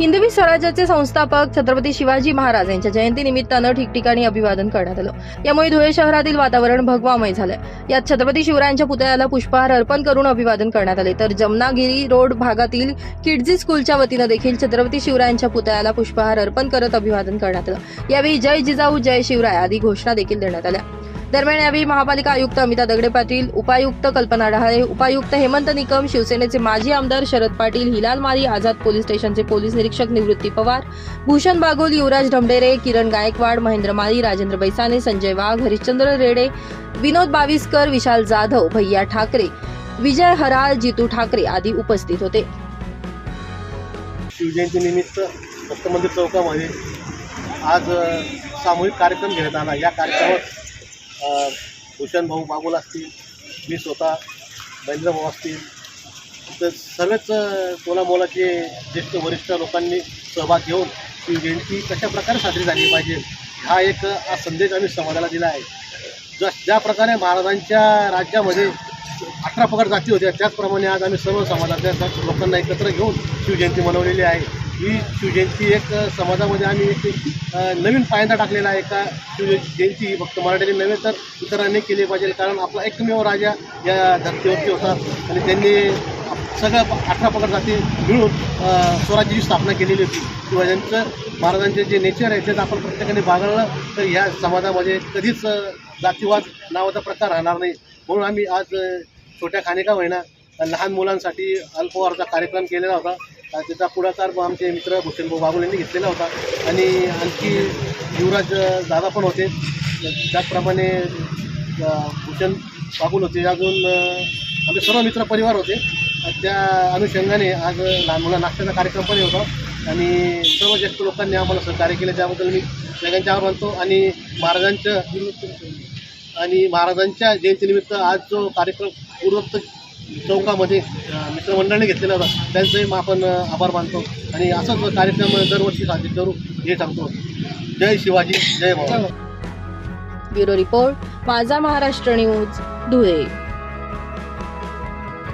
हिंदवी स्वराज्याचे संस्थापक छत्रपती शिवाजी महाराज यांच्या जयंतीनिमित्तानं ठिकठिकाणी अभिवादन करण्यात आलं. यामुळे धुळे शहरातील वातावरण भगवामय झालंय. यात छत्रपती शिवरायांच्या पुतळ्याला पुष्पहार अर्पण करून अभिवादन करण्यात आले. तर जमनागिरी रोड भागातील किडजी स्कूलच्या वतीनं देखील छत्रपती शिवरायांच्या पुतळ्याला पुष्पहार अर्पण करत अभिवादन करण्यात आलं. यावेळी जय जिजाऊ जय शिवराय आदी घोषणा देखील देण्यात आल्या. दरम्यान यावेळी महापालिका आयुक्त अमिता दगडे पाटील उपायुक्त कल्पना डहाळे उपायुक्त हेमंत निकम शिवसेनेचे माजी आमदार शरद पाटील हिलाल मारी आझाद पोलीस स्टेशनचे पोलीस निरीक्षक निवृत्ती पवार भूषण बागोल युवराज ढमडेरे किरण गायकवाड महेंद्र माळी राजेंद्र बैसाने संजय वाघ हरिश्चंद्र रेडे विनोद बाविस्कर विशाल जाधव भैया ठाकरे विजय हराळ जितू ठाकरे आदी उपस्थित होते. शिवजयंतीनिमित्त दत्त मंदिर चौकामध्ये आज सामूहिक कार्यक्रम घेण्यात आला. या कार्यक्रमात भूषण भाऊ बागुल असतील मी स्वतः महेंद्र भाऊ असतील. तर सर्वच अ, तोलामोलाचे ज्येष्ठ वरिष्ठ लोकांनी सहभाग घेऊन ती जयंती कशाप्रकारे साजरी झाली पाहिजे हा एक हा संदेश आम्ही समाजाला दिला आहे. ज्या ज्या प्रकारे महाराजांच्या राज्यामध्ये अठरा पगड जाती होत्या त्याचप्रमाणे आज आम्ही सर्व समाजातल्या लोकांना एकत्र घेऊन शिवजयंती मनवलेली आहे. ही शिवजयंती एक समाजामध्ये आम्ही एक नवीन पायंदा टाकलेला आहे का शिवजयंती ही फक्त मराठीने नव्हे तर इतरांनी केली पाहिजे. कारण आपला एकमेव राजा या धरतीवरती होता आणि त्यांनी सगळं अठरा पकड जाती मिळून स्वराज्याची स्थापना केलेली होती. किंवा ज्यांचं महाराजांचे जे नेचर आहे त्याचं आपण प्रत्येकाने बागळलं तर ह्या समाजामध्ये कधीच जातीवाद नावाचा प्रकार राहणार नाही. म्हणून आम्ही आज छोट्या खानिका होईना लहान मुलांसाठी अल्पवारचा कार्यक्रम केलेला होता. त्याचा पुढाकार आमचे मित्र भूषणभाऊ बाबुल यांनी घेतलेला होता. आणि आणखी युवराज दादा पण होते. त्याचप्रमाणे भूषण बागुल होते. अजून आमचे सर्व मित्र परिवार होते. त्या अनुषंगाने आज लहान मुला नाश्त्याचा कार्यक्रम पण होता. आणि सर्व ज्येष्ठ लोकांनी आम्हाला सहकार्य केलं. त्याबद्दल मी सगळ्यांच्या आभार मानतो. आणि महाराजांचं आणि महाराजांच्या जयंतीनिमित्त आज जो कार्यक्रम पूर्वोत्तर चौकामध्ये मित्रमंडळाने घेतलेला होता त्यांचंही आपण आभार मानतो. आणि असाच कार्यक्रम दरवर्षी साजरे करू हे सांगतो. जय शिवाजी जय भाऊ ब्युरो रिपोर्ट माझा महाराष्ट्र न्यूज धुळे.